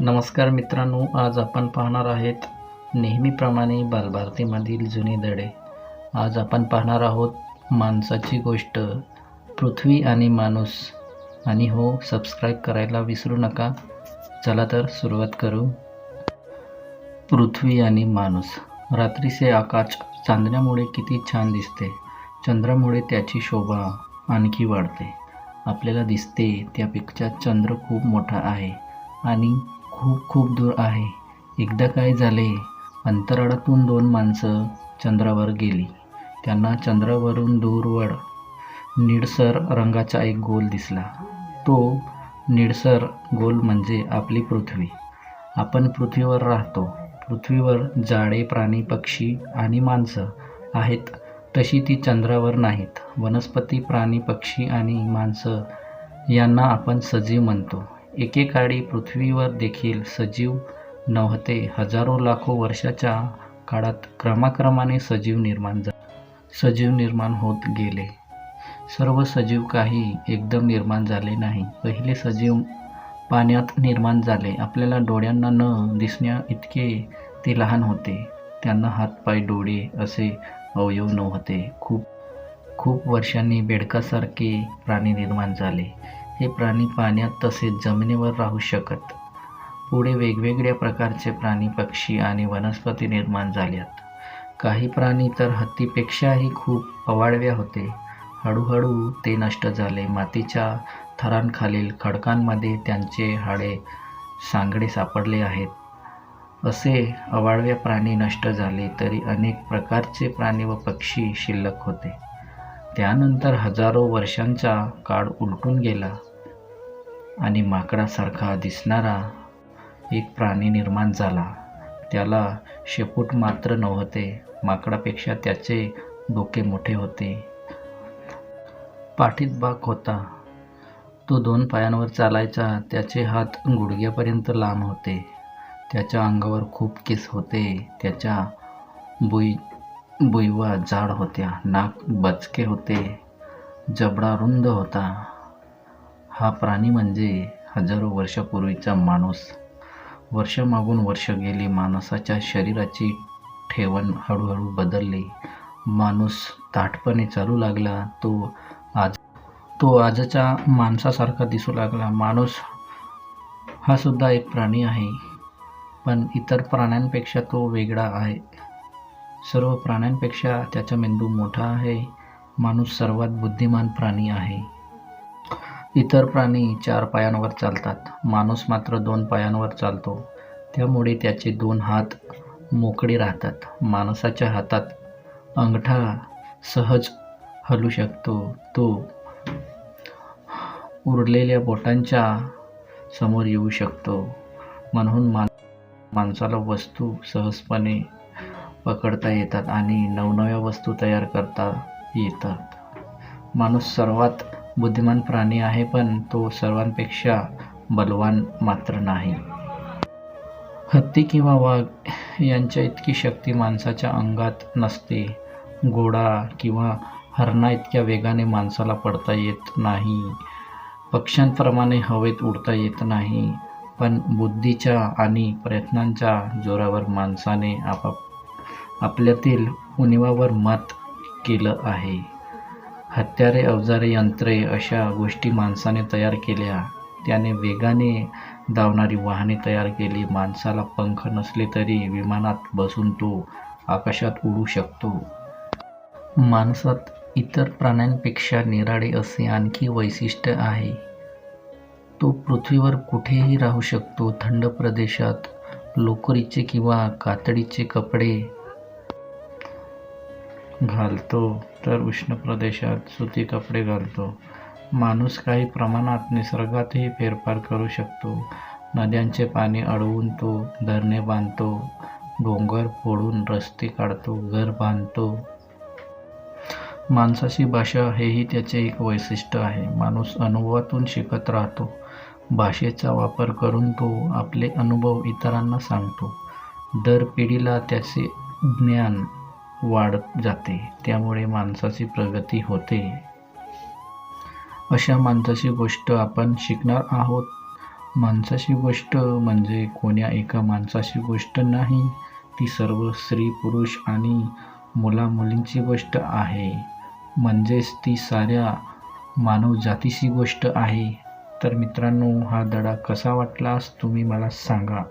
नमस्कार मित्रांनो आज आपण पाहणार आहेत नेहमीप्रमाणे बालभारतीमधील जुने धडे. आज आपण पाहणार आहोत माणसाची गोष्ट पृथ्वी आणि माणूस. आणि हो सबस्क्राईब करायला विसरू नका. चला तर सुरुवात करू. पृथ्वी आणि माणूस. रात्रीचे आकाश चांदण्यामुळे किती छान दिसते. चंद्रामुळे त्याची शोभा आणखी वाढते. आपल्याला दिसते त्यापेक्षा चंद्र खूप मोठा आहे. आणि खूप खूप दूर आहे. एकदा काय झाले अंतराळातून दोन माणसं चंद्रावर गेली. त्यांना चंद्रावरून दूरवर निळसर रंगाचा एक गोल दिसला. तो निळसर गोल म्हणजे आपली पृथ्वी. आपण पृथ्वीवर राहतो. पृथ्वीवर झाडे प्राणी पक्षी आणि माणसं आहेत. तशी ती चंद्रावर नाहीत. वनस्पती प्राणी पक्षी आणि माणसं यांना आपण सजीव म्हणतो. एकेकाळी पृथ्वीवर देखील सजीव नव्हते. हजारो लाखो वर्षाच्या काळात क्रमाक्रमाने सजीव निर्माण झा सजीव निर्माण होत गेले. सर्व सजीव काही एकदम निर्माण झाले नाही. पहिले सजीव पाण्यात निर्माण झाले. आपल्याला डोळ्यांना न दिसण्या इतके ते लहान होते. त्यांना हातपाय डोळे असे अवयव नव्हते. खूप खूप वर्षांनी बेडकासारखे प्राणी निर्माण झाले. हे प्राणी पाण्यात तसेच जमिनीवर राहू शकत. पुढे वेगवेगळ्या प्रकारचे प्राणी पक्षी आणि वनस्पती निर्माण झाल्यात. काही प्राणी तर हत्तीपेक्षाही खूप अवाढव्य होते. हळूहळू ते नष्ट झाले. मातीच्या थरांखालील खडकांमध्ये त्यांचे हाडे सांगडे सापडले आहेत. असे अवाढव्य प्राणी नष्ट झाले तरी अनेक प्रकारचे प्राणी व पक्षी शिल्लक होते. त्यानंतर हजारो वर्षांचा काळ उलटून गेला आणि माकडासारखा दिसणारा एक प्राणी निर्माण झाला. त्याला शेपूट मात्र नव्हते माकडापेक्षा त्याचे डोके मोठे होते. पाठीत बाक होता. तो दोन पायांवर चालायचा त्याचे हात गुडघ्यापर्यंत लांब होते. त्याच्या अंगावर खूप केस होते त्याच्या बुई भुईवा जाड होत्या नाक बचके होते जबडा रुंद होता. हा प्राणी म्हणजे हजारो वर्षापूर्वीचा माणूस. वर्षामागून वर्ष गेली माणसाच्या शरीराची ठेवण हळूहळू बदलली. माणूस ताठपणे चालू लागला तो आज तो आजच्या माणसासारखा दिसू लागला. माणूस हा सुद्धा एक प्राणी आहे पण इतर प्राण्यांपेक्षा तो वेगळा आहे. सर्व प्राण्यांपेक्षा त्याचा मेंदू मोठा आहे. माणूस सर्वात बुद्धिमान प्राणी आहे. इतर प्राणी चार पायांवर चालतात. माणूस मात्र दोन पायांवर चालतो. त्यामुळे त्याचे दोन हात मोकळे राहतात. माणसाच्या हातात अंगठा सहज हलू शकतो. तो उरलेल्या बोटांच्या समोर येऊ शकतो. म्हणून मान माणसाला वस्तू सहजपणे पकडता येतात आणि नवनव्या वस्तू तयार करता येतात. माणूस सर्वात बुद्धिमान प्राणी आहे पण तो सर्वांपेक्षा बलवान मात्र नाही. हत्ती किंवा वाघ यांच्या इतकी शक्ती माणसाच्या अंगात नसते. घोडा किंवा हरणा इतक्या वेगाने माणसाला पडता येत नाही. पक्ष्यांप्रमाणे हवेत उडता येत नाही. पण बुद्धीच्या आणि प्रयत्नांच्या जोरावर माणसाने आपाप आपल्यातील उणिवावर मात केलं आहे. हत्यारे अवजारे यंत्रे अशा गोष्टी माणसाने तयार केल्या. त्याने वेगाने धावणारी वाहने तयार केली. माणसाला पंख नसले तरी विमानात बसून तो आकाशात उडू शकतो. माणसात इतर प्राण्यांपेक्षा निराळे असे आणखी वैशिष्ट्य आहे. तो पृथ्वीवर कुठेही राहू शकतो. थंड प्रदेशात लोकरीचे किंवा कातडीचे कपडे घालतो तर उष्ण प्रदेशात सुती कपडे घालतो. माणूस काही प्रमाणात निसर्गातही फेरफार करू शकतो. नद्यांचे पाणी अडवून तो धरणे बांधतो डोंगर फोडून रस्ते काढतो घर बांधतो. माणसाची भाषा हेही त्याचे एक वैशिष्ट्य आहे. माणूस अनुभवातून शिकत राहतो. भाषेचा वापर करून तो आपले अनुभव इतरांना सांगतो. दर पिढीला त्याचे ज्ञान वाढत जाते. त्यामुळे माणसाची प्रगती होते. अशा माणसाची गोष्ट आपण शिकणार आहोत. माणसाची गोष्ट म्हणजे कोण्या एका माणसाची गोष्ट नाही. ती सर्व स्त्री पुरुष आणि मुलामुलींची गोष्ट आहे. म्हणजेच ती साऱ्या मानवजातीची गोष्ट आहे. तर मित्रांनो हा धडा कसा वाटलास तुम्ही मला सांगा.